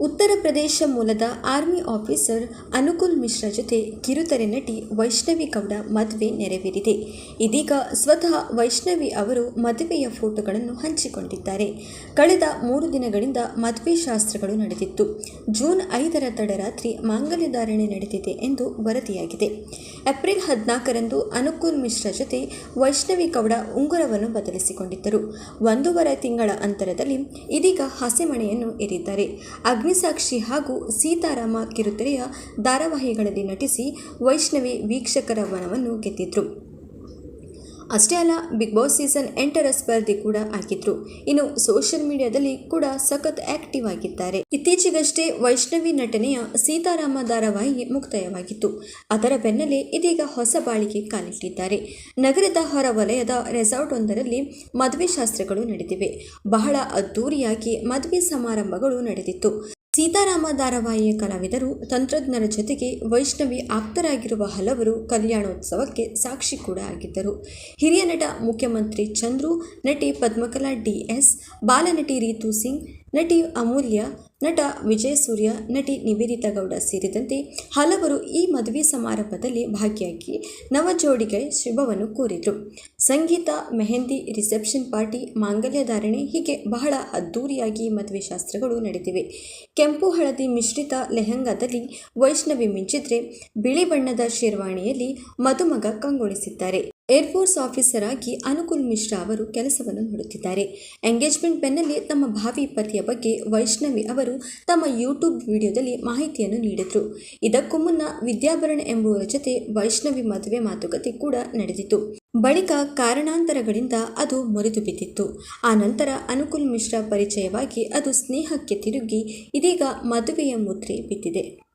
ಉತ್ತರ ಪ್ರದೇಶ ಮೂಲದ army officer ಅನುಕುಲ್ Mishra ಜೊತೆ ಕಿರುತೆರೆ ನಟಿ ವೈಷ್ಣವಿ ಗೌಡ ಮದುವೆ ನೆರವೇರಿದೆ. ಇದೀಗ ಸ್ವತಃ ವೈಷ್ಣವಿ ಅವರು ಮದುವೆಯ ಫೋಟೋಗಳನ್ನು ಹಂಚಿಕೊಂಡಿದ್ದಾರೆ. ಕಳೆದ ಮೂರು ದಿನಗಳಿಂದ ಮದುವೆ ಶಾಸ್ತ್ರಗಳು ನಡೆದಿತ್ತು. ಜೂನ್ ಐದರ ತಡರಾತ್ರಿ ಮಾಂಗಲ್ಯ ಧಾರಣೆ ನಡೆದಿದೆ ಎಂದು ವರದಿಯಾಗಿದೆ. ಏಪ್ರಿಲ್ ಹದಿನಾಲ್ಕರಂದು ಅನುಕುಲ್ ಮಿಶ್ರಾ ಜೊತೆ ವೈಷ್ಣವಿ ಗೌಡ ಉಂಗುರವನ್ನು ಬದಲಿಸಿಕೊಂಡಿದ್ದರು. ಒಂದೂವರೆ ತಿಂಗಳ ಅಂತರದಲ್ಲಿ ಇದೀಗ ಹಸೆಮಣೆಯನ್ನು ಏರಿದ್ದಾರೆ ಅಗ್ನಿಸಾಕ್ಷಿ ಹಾಗೂ ಸೀತಾರಾಮ ಕಿರುತೆರೆಯ ಧಾರಾವಾಹಿಗಳಲ್ಲಿ ನಟಿಸಿ ವೈಷ್ಣವಿ ವೀಕ್ಷಕರ ಮನವನ್ನು ಗೆದ್ದಿದ್ರು. ಅಷ್ಟೇ ಅಲ್ಲ, ಬಿಗ್ ಬಾಸ್ ಸೀಸನ್ ಎಂಟರ ಸ್ಪರ್ಧಿ ಕೂಡ ಆಗಿದ್ರು. ಇನ್ನು ಸೋಷಿಯಲ್ ಮೀಡಿಯಾದಲ್ಲಿ ಕೂಡ ಸಖತ್ ಆಕ್ಟಿವ್ ಆಗಿದ್ದಾರೆ. ಇತ್ತೀಚೆಗಷ್ಟೇ ವೈಷ್ಣವಿ ನಟನೆಯ ಸೀತಾರಾಮ ಧಾರಾವಾಹಿ ಮುಕ್ತಾಯವಾಗಿತ್ತು. ಅದರ ಬೆನ್ನಲ್ಲೇ ಇದೀಗ ಹೊಸ ಬಾಳಿಗೆ ಕಾಲಿಟ್ಟಿದ್ದಾರೆ. ನಗರದ ಹೊರವಲಯದ ರೆಸಾರ್ಟ್ ಒಂದರಲ್ಲಿ ಮದುವೆ ಶಾಸ್ತ್ರಗಳು ನಡೆದಿವೆ. ಬಹಳ ಅದ್ದೂರಿಯಾಗಿ ಮದುವೆ ಸಮಾರಂಭಗಳು ನಡೆದಿತ್ತು. ಸೀತಾರಾಮ ಧಾರಾವಾಹಿಯ ಕಲಾವಿದರು ತಂತ್ರಜ್ಞರ ಜೊತೆಗೆ ವೈಷ್ಣವಿ ಆಪ್ತರಾಗಿರುವ ಹಲವರು ಕಲ್ಯಾಣೋತ್ಸವಕ್ಕೆ ಸಾಕ್ಷಿ ಕೂಡ ಆಗಿದ್ದರು. ಹಿರಿಯ ನಟ ಮುಖ್ಯಮಂತ್ರಿ ಚಂದ್ರು, ನಟಿ ಪದ್ಮಕಲಾ ಡಿಎಸ್ ಬಾಲನಟಿ ರೀತು ಸಿಂಗ್, ನಟಿ ಅಮೂಲ್ಯ ನಟ ವಿಜಯ ಸೂರ್ಯ, ನಟಿ ನಿವೇದಿತಾ ಗೌಡ ಸೇರಿದಂತೆ ಹಲವರು ಈ ಮದುವೆ ಸಮಾರಂಭದಲ್ಲಿ ಭಾಗಿಯಾಗಿ ನವ ಜೋಡಿಗೆ ಶುಭವನ್ನು ಕೋರಿದರು. ಸಂಗೀತ, ಮೆಹಂದಿ, ರಿಸೆಪ್ಷನ್ ಪಾರ್ಟಿ, ಮಾಂಗಲ್ಯ ಧಾರಣೆ ಹೀಗೆ ಬಹಳ ಅದ್ದೂರಿಯಾಗಿ ಮದುವೆ ಶಾಸ್ತ್ರಗಳು ನಡೆದಿವೆ. ಕೆಂಪು ಹಳದಿ ಮಿಶ್ರಿತ ಲೆಹಂಗಾದಲ್ಲಿ ವೈಷ್ಣವಿ ಮಿಂಚಿದ್ರೆ ಬಿಳಿ ಬಣ್ಣದ ಶೇರ್ವಾಣಿಯಲ್ಲಿ ಮದುಮಗ ಕಂಗೊಳಿಸಿದ್ದಾರೆ. ಏರ್ಫೋರ್ಸ್ ಆಫೀಸರ್ ಆಗಿ ಅನುಕುಲ್ ಮಿಶ್ರಾ ಅವರು ಕೆಲಸವನ್ನು ಮಾಡುತ್ತಿದ್ದಾರೆ ಎಂಗೇಜ್ಮೆಂಟ್ ಬೆನ್ನಲ್ಲಿ ತಮ್ಮ ಭಾವಿ ಪತಿಯ ಬಗ್ಗೆ ವೈಷ್ಣವಿ ಅವರು ತಮ್ಮ ಯೂಟ್ಯೂಬ್ ವಿಡಿಯೋದಲ್ಲಿ ಮಾಹಿತಿಯನ್ನು ನೀಡಿದರು. ಇದಕ್ಕೂ ಮುನ್ನ ವಿದ್ಯಾಭರಣ ಎಂಬುವರ ಜೊತೆ ವೈಷ್ಣವಿ ಮದುವೆ ಮಾತುಕತೆ ಕೂಡ ನಡೆದಿತ್ತು. ಬಳಿಕ ಕಾರಣಾಂತರಗಳಿಂದ ಅದು ಮುರಿದು ಬಿದ್ದಿತ್ತು. ಆ ನಂತರ ಅನುಕುಲ್ ಮಿಶ್ರಾ ಪರಿಚಯವಾಗಿ ಅದು ಸ್ನೇಹಕ್ಕೆ ತಿರುಗಿ ಇದೀಗ ಮದುವೆಯ ಮುದ್ರೆ ಬಿದ್ದಿದೆ.